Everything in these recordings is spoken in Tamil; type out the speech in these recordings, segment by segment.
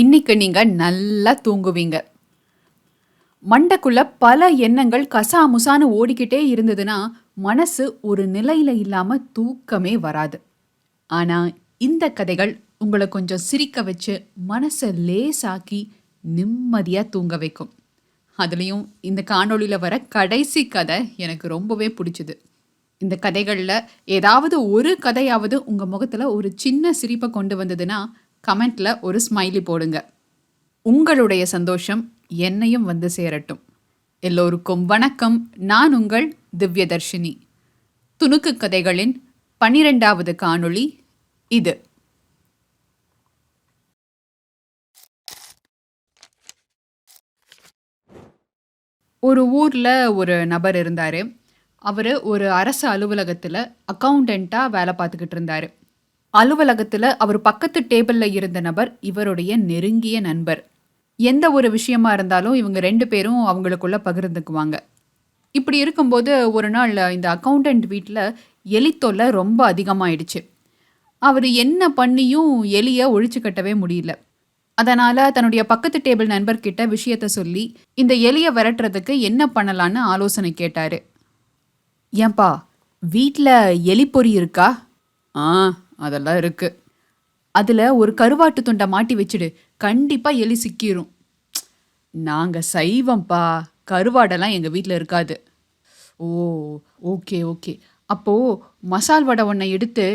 இன்னைக்கு நீங்க நல்லா தூங்குவீங்க. மண்டக்குள்ள பல எண்ணங்கள் கசாமுசான்னு ஓடிக்கிட்டே இருந்ததுன்னா மனசு ஒரு நிலையில இல்லாம தூக்கமே வராது. ஆனா இந்த கதைகள் உங்களை கொஞ்சம் சிரிக்க வச்சு மனசை லேசாக்கி நிம்மதியா தூங்க வைக்கும். அதுலேயும் இந்த காணொளியில் வர கடைசி கதை எனக்கு ரொம்பவே பிடிச்சது. இந்த கதைகளில் ஏதாவது ஒரு கதையாவது உங்கள் முகத்தில் ஒரு சின்ன சிரிப்பை கொண்டு வந்ததுன்னா கமெண்ட்ல ஒரு ஸ்மைலி போடுங்க. உங்களுடைய சந்தோஷம் என்னையும் வந்து சேரட்டும். எல்லோருக்கும் வணக்கம். நான் உங்கள் திவ்யதர்ஷினி. துணுக்கு கதைகளின் பனிரெண்டாவது காணொளி இது. ஒரு ஊரில் ஒரு நபர் இருந்தார். அவர் ஒரு அரசு அலுவலகத்தில் அக்கௌண்டண்ட்டாக வேலை பார்த்துக்கிட்டு இருந்தார். அலுவலகத்தில் அவர் பக்கத்து டேபிளில் இருந்த நபர் இவருடைய நெருங்கிய நண்பர். எந்த ஒரு விஷயமா இருந்தாலும் இவங்க ரெண்டு பேரும் அவங்களுக்குள்ள பகிர்ந்துக்குவாங்க. இப்படி இருக்கும்போது ஒரு நாள் இந்த அக்கௌண்டண்ட் வீட்டில் எலி தொல்லை ரொம்ப அதிகமாயிடுச்சு. அவர் என்ன பண்ணியும் எலியை ஒழிச்சு கட்டவே முடியல. அதனால் தன்னுடைய பக்கத்து டேபிள் நண்பர்கிட்ட விஷயத்த சொல்லி இந்த எலியை விரட்டுறதுக்கு என்ன பண்ணலான்னு ஆலோசனை கேட்டார். ஏன்பா வீட்டில் எலிப்பொறி இருக்கா? ஆ அதெல்லாம் இருக்கு. அதில் ஒரு கருவாட்டு துண்டை மாட்டி வச்சுடு. கண்டிப்பாக எலி சிக்கிரும். நாங்கள் சைவம்ப்பா கருவாடெல்லாம் எங்கள் வீட்டில் இருக்காது. ஓ ஓகே ஓகே. அப்போது மசால் வடை ஒன்றை எடுத்து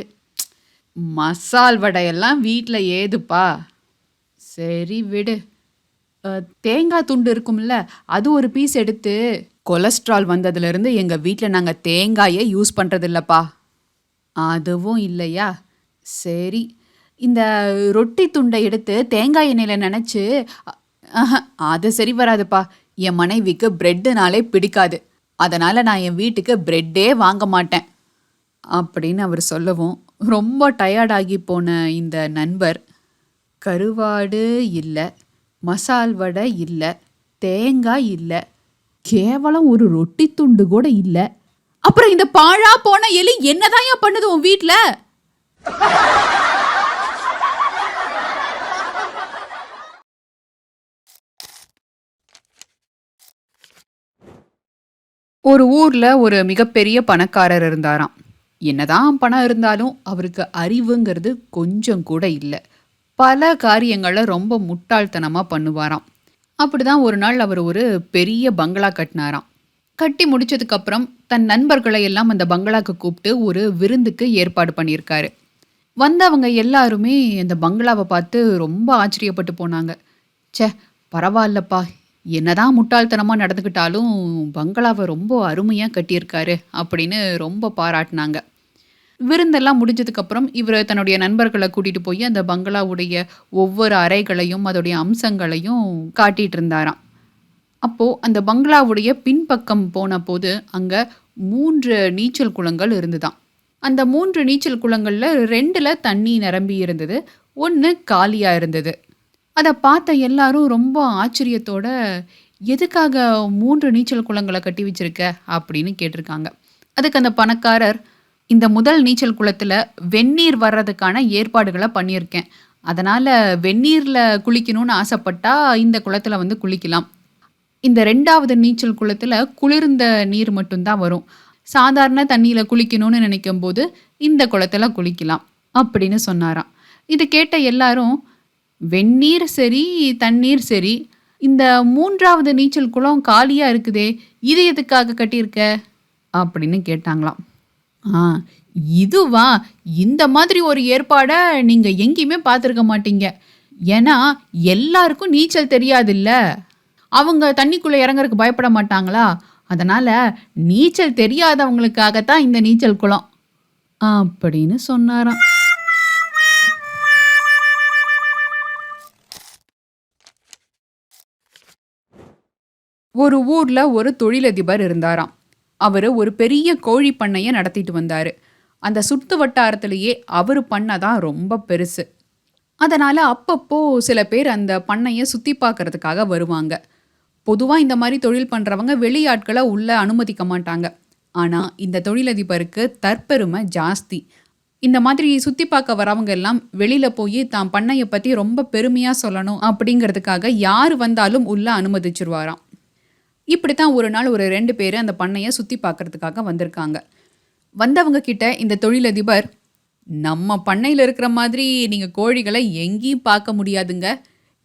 மசால் வடையெல்லாம் வீட்டில் ஏதுப்பா? சரி விடு. தேங்காய் துண்டு இருக்கும்ல அது ஒரு பீஸ் எடுத்து கொலஸ்ட்ரால் வந்ததுலேருந்து எங்கள் வீட்டில் நாங்கள் தேங்காயை யூஸ் பண்ணுறதில்லப்பா அதுவும் இல்லையா? சரி. இந்த ரொட்டி துண்டை எடுத்து தேங்காய் எண்ணெயில் நினச்சி அது சரி வராதுப்பா. என் மனைவிக்கு பிரெட்டுனாலே பிடிக்காது. அதனால் நான் என் வீட்டுக்கு பிரெட்டே வாங்க மாட்டேன். அப்படின்னு அவர் சொல்லவும் ரொம்ப டயர்டாகி போன இந்த நண்பர் கருவாடு இல்லை மசால் வடை இல்லை தேங்காய் இல்லை கேவலம் ஒரு ரொட்டி துண்டு கூட இல்லை. அப்புறம் இந்த பாழா போன எலி என்னதான் பண்ணுது உன் வீட்டில் ஒரு ஊர்ல ஒரு மிகப்பெரிய பணக்காரர் இருந்தாராம். என்னதான் பணம் இருந்தாலும் அவருக்கு அறிவுங்கிறது கொஞ்சம் கூட இல்லை. பல காரியங்களை ரொம்ப முட்டாள்தனமாக பண்ணுவாராம். அப்படிதான் ஒரு நாள் அவர் ஒரு பெரிய பங்களா கட்டினாராம். கட்டி முடிச்சதுக்கப்புறம் தன் நண்பர்களை எல்லாம் அந்த பங்களாக்கு கூப்பிட்டு ஒரு விருந்துக்கு ஏற்பாடு பண்ணியிருக்காரு. வந்தவங்க எல்லாருமே அந்த பங்களாவை பார்த்து ரொம்ப ஆச்சரியப்பட்டு போனாங்க. ச்சே பரவாயில்லப்பா. என்னதான் முட்டாள்தனமாக நடந்துக்கிட்டாலும் பங்களாவை ரொம்ப அருமையாக கட்டியிருக்காரு அப்படின்னு ரொம்ப பாராட்டினாங்க. விருந்தெல்லாம் முடிஞ்சதுக்கப்புறம் இவர் தன்னுடைய நண்பர்களை கூட்டிகிட்டு போய் அந்த பங்களாவுடைய ஒவ்வொரு அறைகளையும் அதோடைய அம்சங்களையும் காட்டிட்டு இருந்தாராம். அப்போது அந்த பங்களாவுடைய பின்பக்கம் போன போது அங்கே மூன்று நீச்சல் குளங்கள் இருந்துதாம். அந்த மூன்று நீச்சல் குளங்களில் ரெண்டில் தண்ணி நிரம்பி இருந்தது ஒன்று காலியாக இருந்தது. அதை பார்த்த எல்லாரும் ரொம்ப ஆச்சரியத்தோட எதுக்காக மூன்று நீச்சல் குளங்களை கட்டி வச்சிருக்க? அப்படின்னு கேட்டிருக்காங்க. அதுக்கு அந்த பணக்காரர் இந்த முதல் நீச்சல் குளத்தில் வெந்நீர் வர்றதுக்கான ஏற்பாடுகளை பண்ணியிருக்கேன். அதனால் வெந்நீரில் குளிக்கணும்னு ஆசைப்பட்டா இந்த குளத்தில் வந்து குளிக்கலாம். இந்த ரெண்டாவது நீச்சல் குளத்தில் குளிர்ந்த நீர் மட்டும்தான் வரும். சாதாரண தண்ணியில் குளிக்கணும்னு நினைக்கும் போது இந்த குளத்தில் குளிக்கலாம் அப்படின்னு சொன்னாராம். இது கேட்ட எல்லாரும் வெந்நீர் சரி தண்ணீர் சரி இந்த மூன்றாவது நீச்சல் குளம் காலியாக இருக்குதே இது எதுக்காக கட்டியிருக்க? அப்படின்னு கேட்டாங்களாம். ஆ இதுவா இந்த மாதிரி ஒரு ஏற்பாடை நீங்கள் எங்கேயுமே பார்த்துருக்க மாட்டீங்க. ஏன்னா எல்லாருக்கும் நீச்சல் தெரியாதில்ல. அவங்க தண்ணிக்குள்ளே இறங்குறதுக்கு பயப்பட மாட்டாங்களா? அதனால் நீச்சல் தெரியாதவங்களுக்காகத்தான் இந்த நீச்சல் குளம். அப்படின்னு சொன்னாராம். ஒரு ஊர்ல ஒரு தொழிலதிபர் இருந்தாராம். அவர் ஒரு பெரிய கோழி பண்ணையை நடத்திட்டு வந்தாரு. அந்த சுற்று வட்டாரத்திலேயே அவர் பண்ணை தான் ரொம்ப பெருசு. அதனால அப்பப்போ சில பேர் அந்த பண்ணையை சுத்தி பார்க்கறதுக்காக வருவாங்க. பொதுவாக இந்த மாதிரி தொழில் பண்ணுறவங்க வெளியாட்களை உள்ளே அனுமதிக்க மாட்டாங்க. ஆனால் இந்த தொழிலதிபருக்கு தற்பெருமை ஜாஸ்தி. இந்த மாதிரி சுற்றி பார்க்க வரவங்க எல்லாம் வெளியில் போய் தான் பண்ணையை பற்றி ரொம்ப பெருமையாக சொல்லணும் அப்படிங்கிறதுக்காக யார் வந்தாலும் உள்ளே அனுமதிச்சிருவாராம். இப்படித்தான் ஒரு நாள் ஒரு ரெண்டு பேர் அந்த பண்ணையை சுற்றி பார்க்கறதுக்காக வந்திருக்காங்க. வந்தவங்க கிட்ட இந்த தொழிலதிபர் நம்ம பண்ணையில் இருக்கிற மாதிரி நீங்கள் கோழிகளை எங்கேயும் பார்க்க முடியாதுங்க.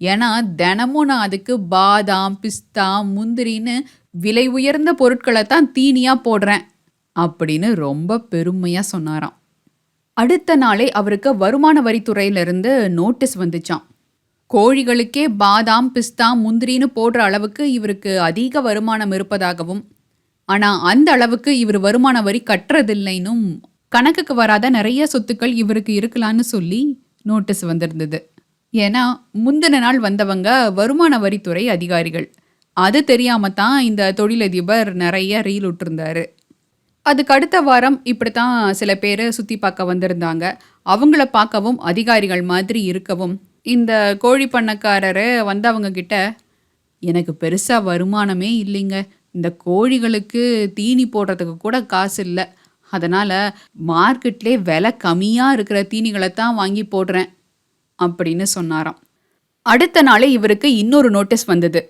ஏன்னா தினமும் நான் அதுக்கு பாதாம் பிஸ்தா முந்திரின்னு விலை உயர்ந்த பொருட்களை தான் தீனியாக போடுறேன் அப்படின்னு ரொம்ப பெருமையாக சொன்னாராம். அடுத்த நாளே அவருக்கு வருமான வரித்துறையிலிருந்து நோட்டீஸ் வந்துச்சாம். கோழிகளுக்கே பாதாம் பிஸ்தா முந்திரின்னு போடுற அளவுக்கு இவருக்கு அதிக வருமானம் இருப்பதாகவும் ஆனால் அந்த அளவுக்கு இவர் வருமான வரி கட்டுறதில்லைன்னும் கணக்குக்கு வராத நிறைய சொத்துக்கள் இவருக்கு இருக்கலான்னு சொல்லி நோட்டீஸ் வந்திருந்தது. ஏன்னா முந்தின நாள் வந்தவங்க வருமான வரித்துறை அதிகாரிகள். அது தெரியாம தான் இந்த தொழிலதிபர் நிறைய ரீல் விட்டுருந்தாரு. அதுக்கு அடுத்த வாரம் இப்படி தான் சில பேர் சுற்றி பார்க்க வந்திருந்தாங்க. அவங்கள பார்க்கவும் அதிகாரிகள் மாதிரி இருக்கவும் இந்த கோழி பண்ணக்காரர் வந்தவங்க கிட்ட எனக்கு பெருசாக வருமானமே இல்லைங்க. இந்த கோழிகளுக்கு தீனி போடுறதுக்கு கூட காசு இல்லை. அதனால் மார்க்கெட்லே விலை கம்மியாக இருக்கிற தீனிகளை தான் வாங்கி போடுறேன். அப்படின்னு சொன்னாராம். அடுத்த நாளே இவருக்கு இன்னொரு நோட்டீஸ் வந்தது.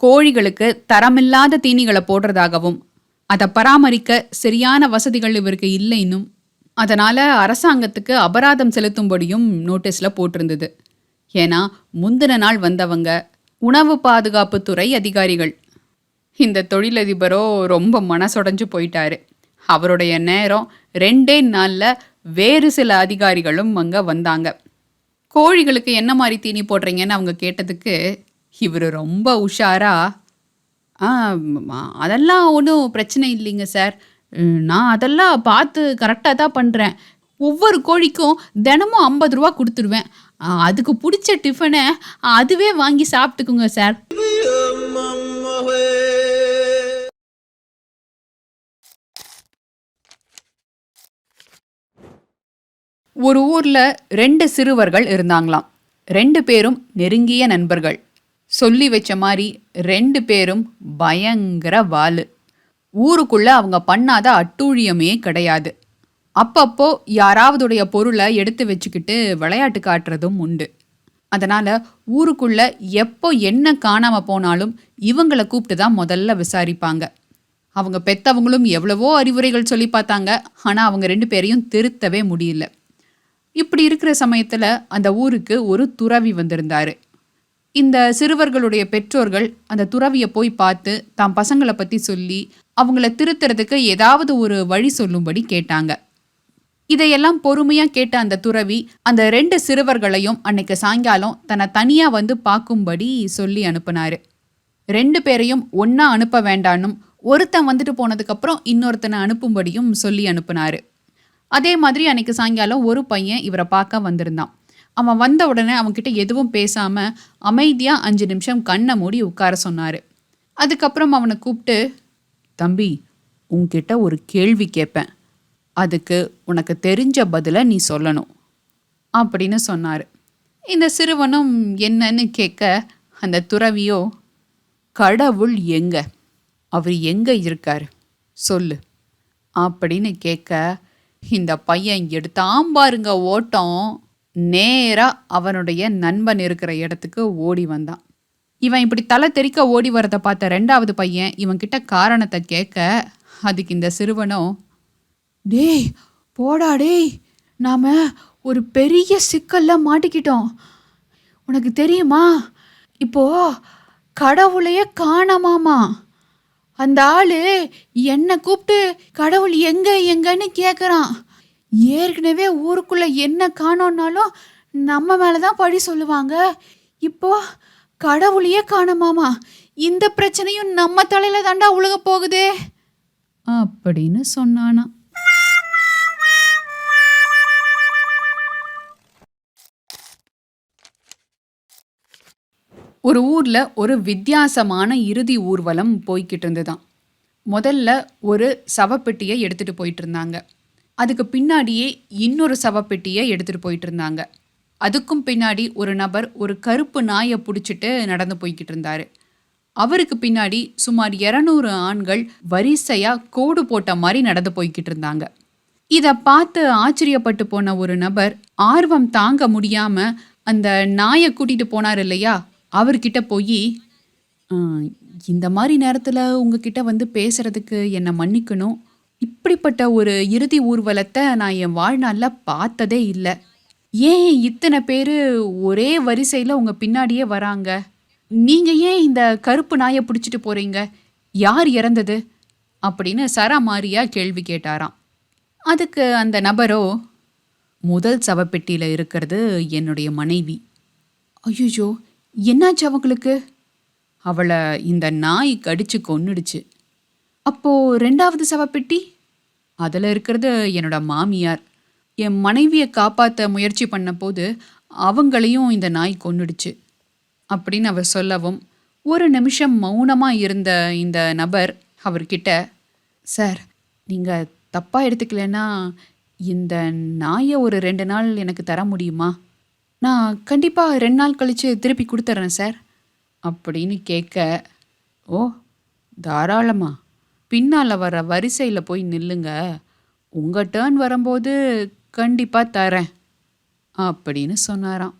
கோழிகளுக்கு தரமில்லாத தீனிகளை போடுறதாகவும் அதை பராமரிக்க சரியான வசதிகள் இவருக்கு இல்லைன்னும் அதனால் அரசாங்கத்துக்கு அபராதம் செலுத்தும்படியும் நோட்டீஸில் போட்டிருந்தது. ஏன்னா முந்தின நாள் வந்தவங்க உணவு பாதுகாப்புத்துறை அதிகாரிகள். இந்த தொழிலதிபரோ ரொம்ப மனசொடைஞ்சு போயிட்டாரு. அவருடைய நேரம் ரெண்டே நாளில் வேறு சில அதிகாரிகளும் அங்கே வந்தாங்க. கோழிகளுக்கு என்ன மாதிரி தீனி போடுறீங்கன்னு அவங்க கேட்டதுக்கு இவர் ரொம்ப உஷாரா ஆ அதெல்லாம் ஒன்றும் பிரச்சனை இல்லைங்க சார். நான் அதெல்லாம் பார்த்து கரெக்டாக தான் பண்ணுறேன் ஒவ்வொரு கோழிக்கும் தினமும் ஐம்பது ரூபா கொடுத்துருவேன். அதுக்கு பிடிச்ச டிஃபனை அதுவே வாங்கி சாப்பிட்டுக்குங்க சார். ஒரு ஊர்ல ரெண்டு சிறுவர்கள் இருந்தாங்களாம். ரெண்டு பேரும் நெருங்கிய நண்பர்கள். சொல்லி வச்ச மாதிரி ரெண்டு பேரும் பயங்கர வாலு. ஊருக்குள்ள அவங்க பண்ணாத அட்டூழியமே கிடையாது. அப்பப்போ யாராவதுடைய பொருளை எடுத்து வச்சுக்கிட்டு விளையாட்டு காட்டுறதும் உண்டு. அதனால ஊருக்குள்ள எப்போ என்ன காணாம போனாலும் இவங்களை கூப்பிட்டு தான் முதல்ல விசாரிப்பாங்க. அவங்க பெத்தவங்களும் எவ்வளவோ அறிவுரைகள் சொல்லி பார்த்தாங்க. ஆனால் அவங்க ரெண்டு பேரையும் திருத்தவே முடியல. இப்படி இருக்கிற சமயத்தில் அந்த ஊருக்கு ஒரு துறவி வந்திருந்தார். இந்த சிறுவர்களுடைய பெற்றோர்கள் அந்த துறவியை போய் பார்த்து தாம் பசங்களை பற்றி சொல்லி அவங்கள திருத்துறதுக்கு ஏதாவது ஒரு வழி சொல்லும்படி கேட்டாங்க. இதையெல்லாம் பொறுமையாக கேட்ட அந்த துறவி அந்த ரெண்டு சிறுவர்களையும் அன்னைக்கு சாயங்காலம் தன்னை தனியாக வந்து பார்க்கும்படி சொல்லி அனுப்புனாரு. ரெண்டு பேரையும் ஒன்றா அனுப்ப வேண்டானும் ஒருத்தன் வந்துட்டு போனதுக்கப்புறம் இன்னொருத்தனை அனுப்பும்படியும் சொல்லி அனுப்புனாரு. அதே மாதிரி அன்னைக்கு சாயங்காலம் ஒரு பையன் இவரை பார்க்க வந்திருந்தான். அவன் வந்த உடனே அவன்கிட்ட எதுவும் பேசாம அமைதியாக அஞ்சு நிமிஷம் கண்ணை மூடி உட்கார சொன்னார். அதுக்கப்புறம் அவனை கூப்பிட்டு தம்பி உன்கிட்ட ஒரு கேள்வி கேட்பேன். அதுக்கு உனக்கு தெரிஞ்ச பதிலை நீ சொல்லணும். அப்படின்னு சொன்னார். இந்த சிறுவனும் என்னன்னு கேட்க அந்த துறவியோ கடவுள் எங்க? அவர் எங்க இருக்கார்? சொல்லு. அப்படின்னு கேட்க இந்த பையன் எடுத்தாம் பாருங்க ஓட்டம். நேராக அவனுடைய நண்பன் இருக்கிற இடத்துக்கு ஓடி வந்தான். இவன் இப்படி தலை தெறிக்க ஓடி வரதை பார்த்த ரெண்டாவது பையன் இவன்கிட்ட காரணத்தை கேட்க அதுக்கு இந்த சிறுவனும் டேய் போடா டேய் நாம் ஒரு பெரிய சிக்கலில் மாட்டிக்கிட்டோம். உனக்கு தெரியுமா? இப்போ கடவுளையே காணமாமா. அந்த ஆளு என்னை கூப்பிட்டு கடவுள் எங்க எங்கன்னு கேட்குறான் ஏற்கனவே ஊருக்குள்ள என்ன காணோன்னாலும் நம்ம மேலே தான் பழி சொல்லுவாங்க. இப்போ கடவுளையே காணோமாமா இந்த பிரச்சனையும் நம்ம தலையில தாண்டா உழுக போகுதே. அப்படின்னு சொன்னானா. ஒரு ஊரில் ஒரு வித்தியாசமான இறுதி ஊர்வலம் போய்கிட்டு இருந்துதான். முதல்ல ஒரு சவப்பெட்டியை எடுத்துகிட்டு போயிட்டு இருந்தாங்க அதுக்கு பின்னாடியே இன்னொரு சவப்பெட்டியை எடுத்துகிட்டு போயிட்டு இருந்தாங்க அதுக்கும் பின்னாடி ஒரு நபர் ஒரு கருப்பு நாயை பிடிச்சிட்டு நடந்து போய்கிட்டு இருந்தார். அவருக்கு பின்னாடி சுமார் இரநூறு ஆண்கள் வரிசையாக கோடு போட்ட மாதிரி நடந்து போய்கிட்டு இருந்தாங்க. இதை பார்த்து ஆச்சரியப்பட்டு போன ஒரு நபர் ஆர்வம் தாங்க முடியாமல் அந்த நாயை கூட்டிகிட்டு போனார் இல்லையா? அவர்கிட்ட போய் இந்த மாதிரி நேரத்தில் உங்ககிட்ட வந்து பேசுகிறதுக்கு என்னை மன்னிக்கணும். இப்படிப்பட்ட ஒரு இறுதி ஊர்வலத்தை நான் என் வாழ்நாளில் பார்த்ததே இல்லை. ஏன் இத்தனை பேர் ஒரே வரிசையில் உங்கள் பின்னாடியே வராங்க? நீங்கள் ஏன் இந்த கருப்பு நாயை பிடிச்சிட்டு போகிறீங்க யார் இறந்தது? அப்படின்னு சராமாரியா கேள்வி கேட்டாராம். அதுக்கு அந்த நபரோ முதல் சவப்பெட்டியில் இருக்கிறது என்னுடைய மனைவி. ஐயோ என்னாச்சு அவங்களுக்கு? அவளை இந்த நாய் கடிச்சு கொன்னுடுச்சு. அப்போ ரெண்டாவது சவப்பெட்டி? அதில் இருக்கிறது என்னோட மாமியார். என் மனைவியை காப்பாற்ற முயற்சி பண்ணபோது அவங்களையும் இந்த நாய் கொன்னுடுச்சு. அப்படின்னு அவர் சொல்லவும் ஒரு நிமிஷம் மௌனமாக இருந்த இந்த நபர் அவர்கிட்ட சார் நீங்கள் தப்பாக எடுத்துக்கலன்னா இந்த நாயை ஒரு ரெண்டு நாள் எனக்கு தர முடியுமா? நான் கண்டிப்பாக ரெண்டு நாள் கழித்து திருப்பி கொடுத்துட்றேன் சார். அப்படின்னு கேட்க ஓ தாராளமா. பின்னால் வர வரிசையில் போய் நில்லுங்க. உங்கள் டேர்ன் வரும்போது கண்டிப்பாக தரேன் அப்படின்னு சொன்னாராம்.